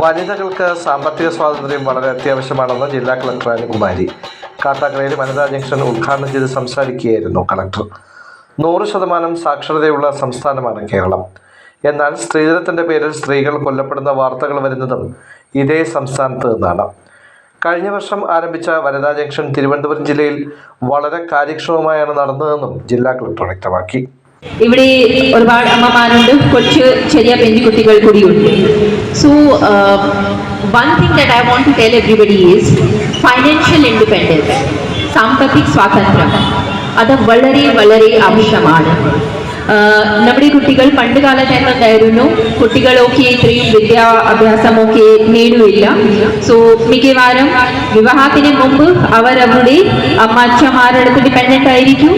വനിതകൾക്ക് സാമ്പത്തിക സ്വാതന്ത്ര്യം വളരെ അത്യാവശ്യമാണെന്ന് ജില്ലാ കളക്ടർ അനുകുമാരി. കാട്ടാക്കടയിൽ വനിതാ ജംഗ്ഷൻ ഉദ്ഘാടനം ചെയ്ത് സംസാരിക്കുകയായിരുന്നു കളക്ടർ. നൂറ് ശതമാനം സാക്ഷരതയുള്ള സംസ്ഥാനമാണ് കേരളം. എന്നാൽ സ്ത്രീധനത്തിന്റെ പേരിൽ സ്ത്രീകൾ കൊല്ലപ്പെടുന്ന വാർത്തകൾ വരുന്നതും ഇതേ സംസ്ഥാനത്ത് നിന്നാണ്. കഴിഞ്ഞ വർഷം ആരംഭിച്ച വനിതാ ജംഗ്ഷൻ തിരുവനന്തപുരം ജില്ലയിൽ വളരെ കാര്യക്ഷമമായാണ് നടന്നതെന്നും ജില്ലാ കളക്ടർ വ്യക്തമാക്കി. ഇവിടെ ഒരുപാട് അമ്മമാരുണ്ട്. കൊച്ചു ചെറിയ പെൺകുട്ടികൾ കൂടിയുണ്ട്. So one thing that I want to tell everybody is financial independence, സാമ്പത്തിക സ്വാതന്ത്ര്യം അത് വളരെ വളരെ ആവശ്യമാണ്. നമ്മുടെ കുട്ടികൾ പണ്ട് കാലത്ത് എന്തുണ്ടായിരുന്നു കുട്ടികളൊക്കെ ഇത്രയും വിദ്യാഭ്യാസമൊക്കെ നേടുകയില്ല സോ മിക്കവാറും വിവാഹത്തിന് മുമ്പ് അവർ അവരുടെ അമ്മ അടുത്ത് ഡിപ്പെൻഡന്റ് ആയിരിക്കും.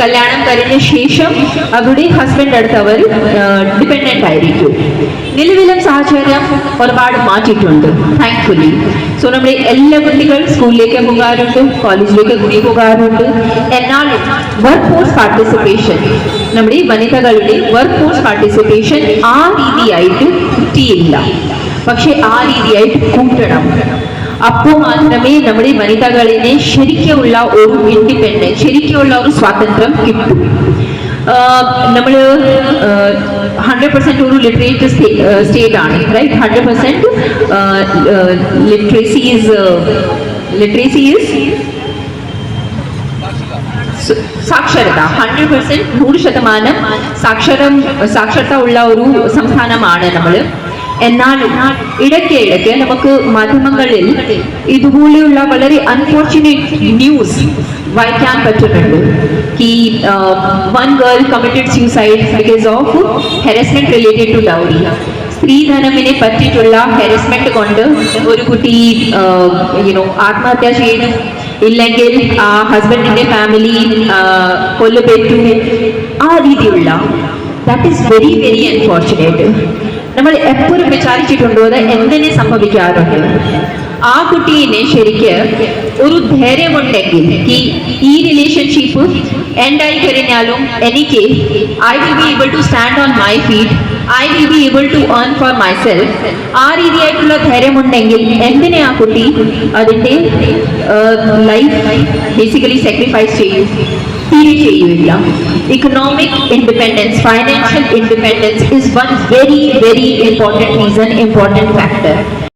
കല്യാണം കഴിഞ്ഞ ശേഷം അവരുടെ ഹസ്ബൻഡ് അടുത്ത് അവർ ഡിപ്പെൻഡന്റ് ആയിരിക്കും. നിലവിലും സാഹചര്യം ഒരുപാട് മാറ്റിയിട്ടുണ്ട് താങ്ക്ഫുള്ളി സോ നമ്മുടെ എല്ലാ കുട്ടികൾ സ്കൂളിലേക്ക് പോകാറുണ്ട് കോളേജിലേക്ക് കൂടി പോകാറുണ്ട്. എന്നാലും വർക്ക് ഫോഴ്സ് പാർട്ടിസിപ്പേഷൻ നമ്മുടെ വനിതകളുടെ വർക്ക് ഫോഴ്സ് പാർട്ടിസിപ്പേഷൻ ആ രീതിയായിട്ട് കിട്ടിയില്ല. പക്ഷെ ആ രീതിയായിട്ട് കൂട്ടണം. അപ്പോൾ മാത്രമേ നമ്മുടെ വനിതകളിനെ ശരിക്കുള്ള ഒരു ഇൻഡിപെൻഡൻസ് ശരിക്കുള്ള ഒരു സ്വാതന്ത്ര്യം കിട്ടൂ. നമ്മൾ ഹൺഡ്രഡ് പെർസെന്റ് ഒരു ലിറ്ററേറ്റ് സ്റ്റേറ്റ് ആണ് right hundred percent literacy is literacy is സാക്ഷരത. ഹൺഡ്രഡ് പെർസെന്റ് നൂറ് ശതമാനം സാക്ഷരം സാക്ഷരത ഉള്ള ഒരു സംസ്ഥാനമാണ് നമ്മൾ എന്നാലും ഇടയ്ക്ക് ഇടയ്ക്ക് നമുക്ക് മാധ്യമങ്ങളിൽ ഇതുപോലെയുള്ള വളരെ അൺഫോർച്ചുനേറ്റ് ന്യൂസ് വായിക്കാൻ പറ്റുന്നുണ്ട്. ഈ one girl committed suicide because of harassment related to dowry സ്ത്രീധനമിനെ പറ്റിയിട്ടുള്ള ഹെറസ്മെന്റ് കൊണ്ട് ഒരു കുട്ടി യുനോ ആത്മഹത്യ ചെയ്തു. ഇല്ലെങ്കിൽ ആ ഹസ്ബൻഡിന്റെ ഫാമിലി കൊല്ലപ്പെട്ടു ആ രീതിയുള്ള that is very very unfortunate നമ്മൾ എപ്പോഴും വിചാരിച്ചിട്ടുണ്ടോ അത് എന്തിനെ സംഭവിക്കാറുണ്ട്? ആ കുട്ടീനെ ശരിക്ക് ഒരു ധൈര്യമുണ്ടെങ്കിൽ ഈ റിലേഷൻഷിപ്പ് എൻഡായി കഴിഞ്ഞാലും എനിക്ക് I will be able to stand on my feet I will be able to earn for myself ആ രീതിയായിട്ടുള്ള ധൈര്യമുണ്ടെങ്കിൽ എന്തിനെ ആ കുട്ടി അതിന്റെ ലൈഫ് ബേസിക്കലി സാക്രിഫൈസ് ചെയ്യും? തീരെ ചെയ്യില്ല economic independence financial independence is one very very important reason important factor